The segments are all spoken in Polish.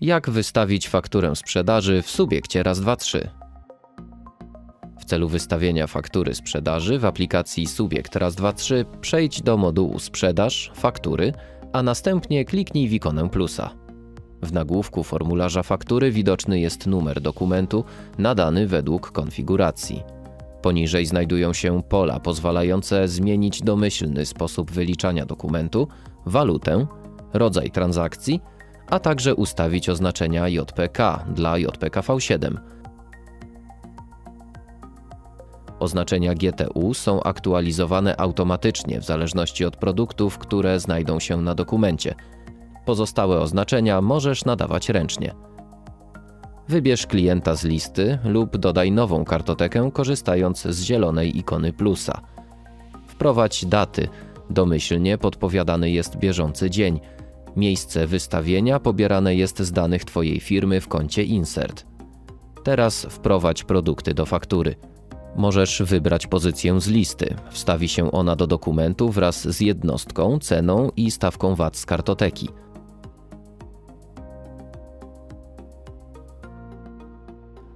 Jak wystawić fakturę sprzedaży w subiekcie raz, dwa, trzy? W celu wystawienia faktury sprzedaży w aplikacji Subiekt raz, dwa, trzy przejdź do modułu Sprzedaż, Faktury, a następnie kliknij w ikonę plusa. W nagłówku formularza faktury widoczny jest numer dokumentu nadany według konfiguracji. Poniżej znajdują się pola pozwalające zmienić domyślny sposób wyliczania dokumentu, walutę, rodzaj transakcji, a także ustawić oznaczenia JPK dla JPKV7. Oznaczenia GTU są aktualizowane automatycznie w zależności od produktów, które znajdą się na dokumencie. Pozostałe oznaczenia możesz nadawać ręcznie. Wybierz klienta z listy lub dodaj nową kartotekę korzystając z zielonej ikony plusa. Wprowadź daty. Domyślnie podpowiadany jest bieżący dzień. Miejsce wystawienia pobierane jest z danych Twojej firmy w koncie Insert. Teraz wprowadź produkty do faktury. Możesz wybrać pozycję z listy. Wstawi się ona do dokumentu wraz z jednostką, ceną i stawką VAT z kartoteki.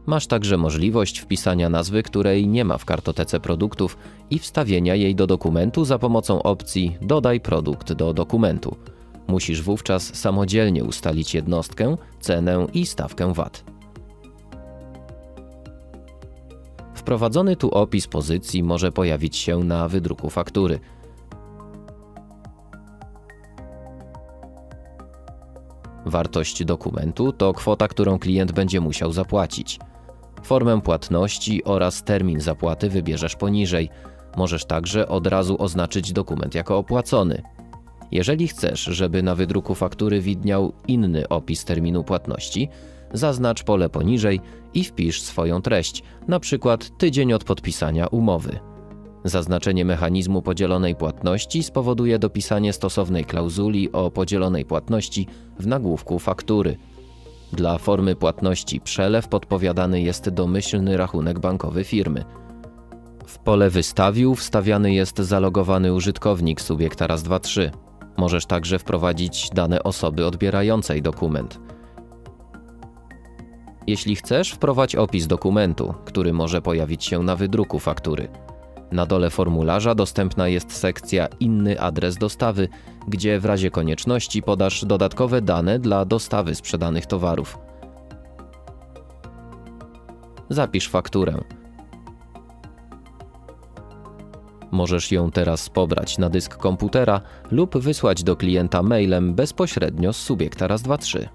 Masz także możliwość wpisania nazwy, której nie ma w kartotece produktów i wstawienia jej do dokumentu za pomocą opcji Dodaj produkt do dokumentu. Musisz wówczas samodzielnie ustalić jednostkę, cenę i stawkę VAT. Wprowadzony tu opis pozycji może pojawić się na wydruku faktury. Wartość dokumentu to kwota, którą klient będzie musiał zapłacić. Formę płatności oraz termin zapłaty wybierzesz poniżej. Możesz także od razu oznaczyć dokument jako opłacony. Jeżeli chcesz, żeby na wydruku faktury widniał inny opis terminu płatności, zaznacz pole poniżej i wpisz swoją treść, przykład tydzień od podpisania umowy. Zaznaczenie mechanizmu podzielonej płatności spowoduje dopisanie stosownej klauzuli o podzielonej płatności w nagłówku faktury. Dla formy płatności przelew podpowiadany jest domyślny rachunek bankowy firmy. W pole wystawił wstawiany jest zalogowany użytkownik subiekta raz, dwa, trzy. Możesz także wprowadzić dane osoby odbierającej dokument. Jeśli chcesz, wprowadź opis dokumentu, który może pojawić się na wydruku faktury. Na dole formularza dostępna jest sekcja Inny adres dostawy, gdzie w razie konieczności podasz dodatkowe dane dla dostawy sprzedanych towarów. Zapisz fakturę. Możesz ją teraz pobrać na dysk komputera lub wysłać do klienta mailem bezpośrednio z subiekta raz, dwa, trzy.